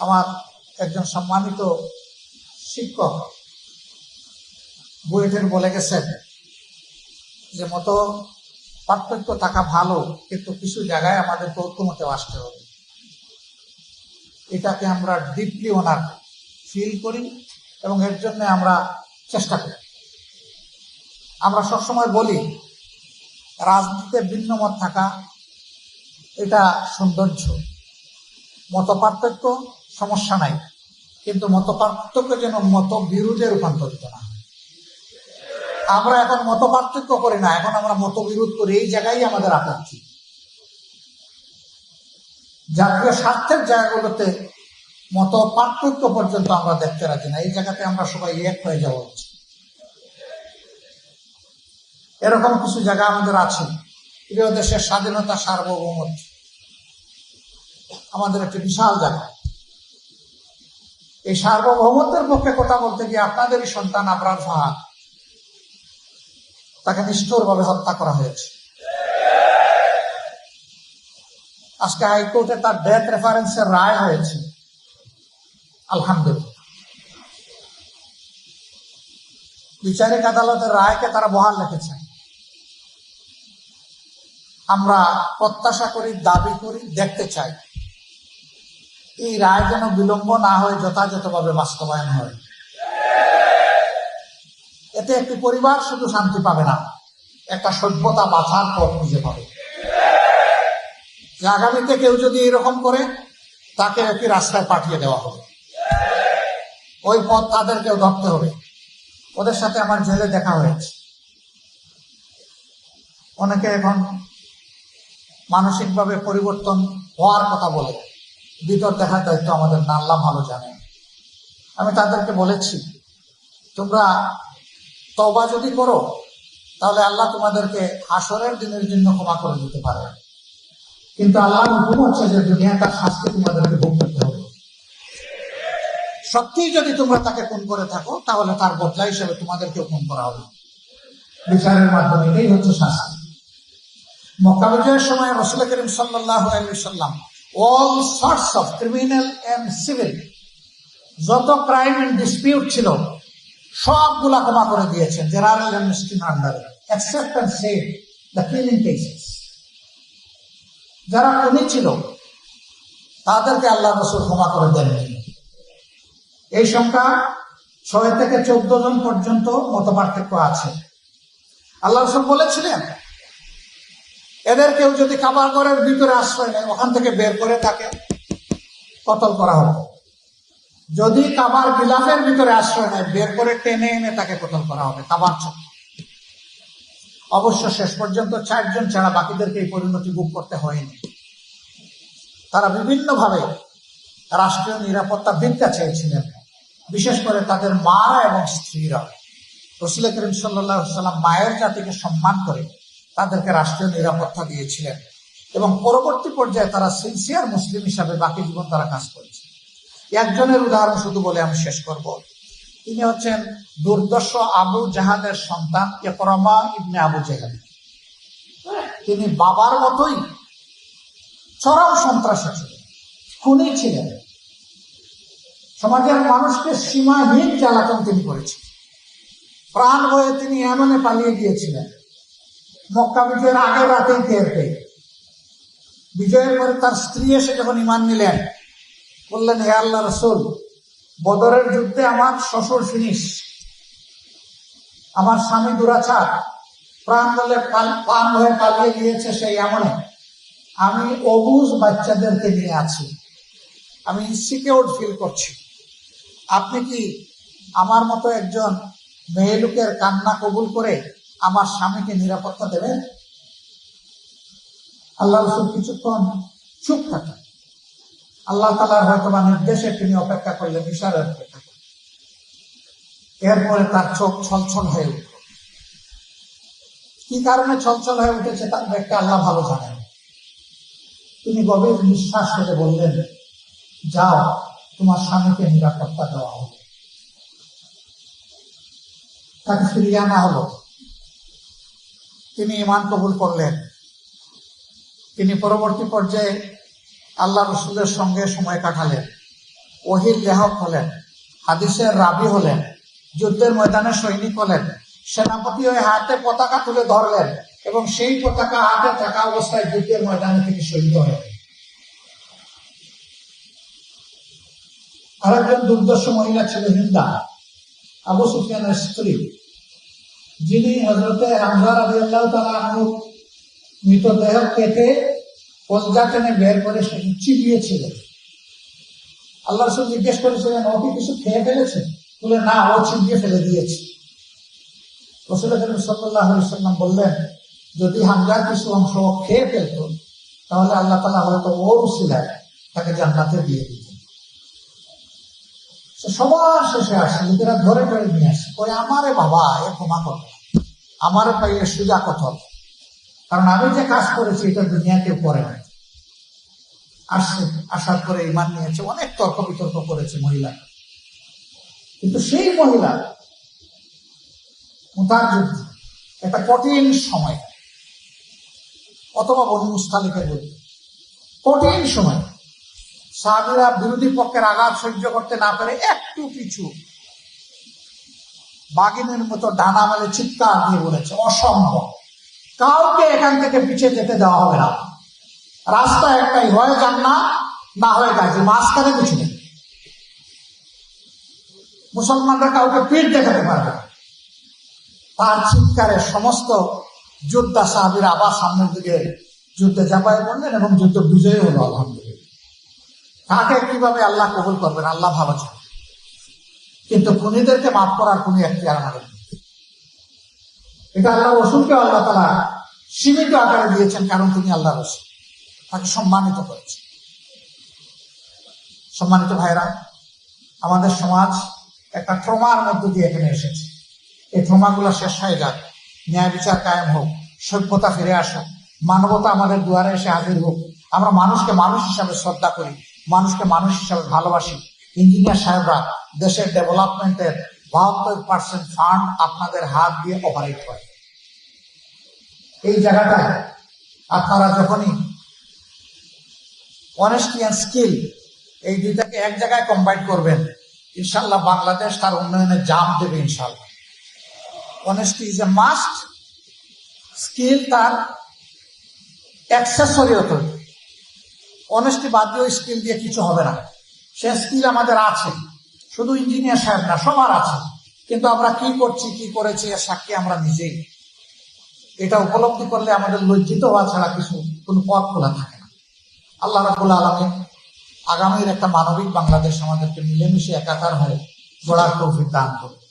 আমার একজন সম্মানিত শিক্ষক বুয়েটের বলে গেছেন যে মতো পার্থক্য থাকা ভালো, কিন্তু কিছু জায়গায় আমাদেরকে ঐক্যমতে আসতে হবে। এটাকে আমরা ডিপলি ওনার ফিল করি এবং এর জন্য আমরা চেষ্টা করি। আমরা সবসময় বলি, রাজনীতিতে ভিন্ন মত থাকা, এটা সৌন্দর্য। মত পার্থক্য সমস্যা নাই। কিন্তু মত পার্থক্য যেন মত বিরোধে রূপান্তরিত না আমরা এখন মত পার্থক্য করি না, এখন আমরা মত বিরোধ করি এই জায়গায় আমাদের আপত্তি। জাতীয় স্বার্থের জায়গাগুলোতে মত পার্থক্য পর্যন্ত আমরা দেখতে রাজি না। এই জায়গাতে আমরা সবাই এক হয়ে যাওয়া উচিত। এরকম কিছু জায়গা আমাদের আছে। প্রিয় দেশের স্বাধীনতা সার্বভৌমত্ব। আমাদের একটি বিশাল জায়গা। এই সার্বভৌমত্বের পক্ষে কথা বলতে গিয়ে আপনাদেরই সন্তান আবরার ফাহাদ। তাকে নিষ্ঠুরভাবে হত্যা করা হয়েছে। আজকে হাইকোর্টে তার ডেথ রেফারেন্সের রায় হয়েছে। আলহামদুলিল্লাহ। বিচারিক আদালতের রায়কে তারা বহাল রেখেছেন আমরা প্রত্যাশা করি, দাবি করি, দেখতে চাই। এই রায় যেন বিলম্ব না হয়ে, যথাযথভাবে বাস্তবায়ন হয়। এতে একটি পরিবার শুধু শান্তি পাবে না, একটা সভ্যতা বাঁচার পথ খুঁজে পাবে। আগামীতে কেউ যদি এরকম করে, তাকে একটি রাস্তায় পাঠিয়ে দেওয়া হবে। ওই পথ তাদেরকেও ধরতে হবে। ওদের সাথে আমার জেলে দেখা হয়েছে। অনেকে এখন মানসিকভাবে পরিবর্তন হওয়ার কথা বলে। ভিতর দেখার দায়িত্ব আমাদের নাল্লা ভালো জানে। আমি তাদেরকে বলেছি, তোমরা তবা যদি করো, তাহলে আল্লাহ তোমাদেরকে হাসরের দিনের জন্য ক্ষমা করে দিতে পারে। কিন্তু আল্লাহ হুকুম হচ্ছে যে দুনিয়াটার শাস্তি তোমাদেরকে ভোগ করতে হবে। সত্যিই যদি তোমরা তাকে খুন করে থাকো, তাহলে তার বদলা হিসেবে তোমাদেরকেও খুন করা হবে। বিচারের মাধ্যমে, এটাই হচ্ছে শাস্তি। মক্কা বিজয়ের সময় রসুল করিম সাল্লাহ সাল্লাম all sorts of criminal and civil যত ক্রাইম এন্ড ডিসপিউট ছিল, সবগুলা ক্ষমা করে দিয়েছেন জেনারেল অ্যামনেস্টির আন্ডারে accept and save the killing cases যারা খুনি ছিল, তাদেরকে আল্লাহ রসুল ক্ষমা করে দেননি এই সংখ্যা ছয় থেকে চোদ্দ জন পর্যন্ত মত পার্থক্য আছে। আল্লাহ রসুল বলেছিলেন এদের কেউ যদি কাবার ঘরের ভিতরে আশ্রয় নেয়, ওখান থেকে বের করে তাকে কতল করা হবে। যদি কাবার গিলাফের ভিতরে আশ্রয় নেয়, বের করে টেনে এনে তাকে কতল করা হবে কাবার চক্র অবশ্য শেষ পর্যন্ত চারজন ছাড়া বাকিদেরকে এই পরিণতি ভোগ করতে হয়নি। তারা বিভিন্নভাবে রাষ্ট্রীয় নিরাপত্তা ভিক্ষা চেয়েছিলেন, বিশেষ করে তাদের মা এবং স্ত্রীরা। রসুল করিম সাল্লাহ সাল্লাম মায়ের জাতিকে সম্মান করে তাদেরকে রাষ্ট্রীয় নিরাপত্তা দিয়েছিলেন। এবং পরবর্তী পর্যায়ে তারা সিনসিয়ার মুসলিম হিসাবে বাকি জীবন তারা কাজ করেছে। একজনের উদাহরণ শুধু বলে আমি শেষ করব। তিনি হচ্ছেন দুর্দর্শ আবু জাহাদের সন্তান একরমা ইবনে আবু জেহাদ তিনি বাবার মতোই চরম সন্ত্রাসী ছিলেন। খুনি ছিলেন। সমাজের মানুষকে সীমাহীন জ্বালাতন তিনি করেছেন। প্রাণ হয়ে তিনি এমনে পালিয়ে গিয়েছিলেন। মক্কা বিজয়ের আগের রাতেই টের পেয়ে বিজয়ের পরে তার স্ত্রী এসে যখন ইমান নিলেন, বললেন, হে আল্লাহ রসুল, বদরের যুদ্ধে আমার শ্বশুর ফিনিশ। আমার স্বামী দুরাচার। প্রাণ বলে প্রাণ হয়ে পালিয়ে গিয়েছে সেই এমনে আমি অবুজ বাচ্চাদেরকে নিয়ে আছি। আমি সিকিউর ফিল করছি। আপনি কি আমার মতো একজন মেয়ে লোকের কান্না কবুল করে আমার স্বামীকে নিরাপত্তা দেবেন? আল্লাহ রসুল কিছুক্ষণ চুপ থাকেন। আল্লাহ তালার হয়তো বা নির্দেশে তিনি অপেক্ষা করলেন ইশারের অপেক্ষা করলেন এরপরে তার চোখ ছলছল হয়ে উঠল। কি কারণে ছলছল হয়ে উঠেছে তার ব্যাগটা আল্লাহ ভালো জানেন। তিনি গভীর নিঃশ্বাস করে বললেন, যাও, তোমার স্বামীকে নিরাপত্তা দেওয়া হবে। তাকে ফিরিয়ে আনা হলো। তিনি ইমান কবুল করলেন। তিনি পরবর্তী পর্যায়ে আল্লাহ রসুলের সঙ্গে সময় কাটালেন। ওহির লেহক হলেন, হাদিসের রাবি হলেন, যুদ্ধের ময়দানে সৈনিক হলেন, সেনাপতি ওই হাতে পতাকা তুলে ধরলেন এবং সেই পতাকা হাতে থাকা অবস্থায় যুদ্ধের ময়দানে তিনি শহীদ হলেন। আরেকজন দুর্দর্শ মহিলা ছিল হিন্দা, আবু সুফিয়ানের স্ত্রী। যিনি হজরতে হামজা রাজি আল্লাহ তালা মৃতদেহ কেটে কলজা টেনে বের করে সেটি চিবিয়েছিলেন। আল্লাহ রসুল জিজ্ঞেস করেছিলেন, ও কি কিছু খেয়ে ফেলেছে? বলে, না, ও চিবিয়ে ফেলে দিয়েছে। সাল্লাম বললেন, যদি হামজার কিছু অংশ খেয়ে ফেলত তাহলে আল্লাহ তালা হয়তো ওর উসিলায় তাকে জান্নাতে দিয়ে দিতেন। সে সবার শেষে আসে, লোকেরা ধরে ধরে নিয়ে আসে। কই আমারে বাবা, এ ক্ষমা করবে আমারে পাইলে সুজা কথল কারণ আমি যে কাজ করেছি, এটা দুনিয়া কেউ করে নাই। আসছে আসার পরে ইমান নিয়েছে, অনেক তর্ক বিতর্ক করেছে মহিলা। কিন্তু সেই মহিলা তার যুদ্ধ একটা কঠিন সময়, অথবা বনি মুস্তালিকের যুদ্ধ কঠিন সময় সাহাবিরা বিরোধী পক্ষের আঘাত সহ্য করতে না পেরে, একটু পিছু বাগিনের মতো ডানা মেলে চিৎকার দিয়ে বলেছে, অসম্ভব। কাউকে এখান থেকে পিছিয়ে যেতে দেওয়া হবে না। রাস্তা একটাই, হয় জান্না না হয়ে গাছে মাঝখানে কিছু নেই। মুসলমানরা কাউকে পিঠ দেখাতে পারবে তার চিৎকারে সমস্ত যোদ্ধা সাহাবিরা আবার সামনের দিকে যুদ্ধে চাপায় পড়লেন এবং যুদ্ধ বিজয়ী হলো, আলহামদুলিল্লাহ। কাকে কীভাবে আল্লাহ কবুল করবেন? আল্লাহ ভালো চান কিন্তু খুনিদেরকে মাফ করার কোন একটি আমাদের এটা আল্লাহ রসুলকে আল্লাহ তালা সীমিত আকারে দিয়েছেন, কারণ তিনি আল্লাহ রসুল। তাকে সম্মানিত করেছেন। সম্মানিত ভাইরা আমাদের সমাজ একটা ট্রমার মধ্য দিয়ে এখানে এসেছে। এই ট্রমাগুলো শেষ হয়ে যাক। ন্যায় বিচার কায়েম হোক, সভ্যতা ফিরে আসুক, মানবতা আমাদের দুয়ারে এসে হাজির হোক। আমরা মানুষকে মানুষ হিসাবে শ্রদ্ধা করি। মানুষকে মানুষ হিসাবে ভালোবাসি। ইঞ্জিনিয়ার সাহেবরা, দেশের ডেভেলপমেন্টের বাহাত্তর পার্সেন্ট ফান্ড আপনাদের হাত দিয়ে অপারেট হয় এই জায়গাটায় আপনারা যখনই অনেস্টি অ্যান্ড স্কিল এই দুইটাকে এক জায়গায় কম্বাইন করবেন ইনশাল্লাহ বাংলাদেশ তার উন্নয়নে জাম দেবে ইনশাল্লাহ honesty is a must skill তার অ্যাক্সেসরি হতে অনেস্টি বাদ দিয়ে স্কিল দিয়ে কিছু হবে না। সে স্কিল আমাদের আছে। শুধু ইঞ্জিনিয়ার সাহেব না সবার আছে। কিন্তু আমরা কি করছি, কি করেছি, এর সাক্ষী আমরা নিজেই। এটা উপলব্ধি করলে আমাদের লজ্জিত হওয়া ছাড়া কিছু, কোনো পথ খোলা থাকে না। আল্লাহ রাবুল আলমী আগামীর একটা মানবিক বাংলাদেশ আমাদেরকে মিলেমিশে একাকার হয়ে গড়ার তৌফিক দান করবে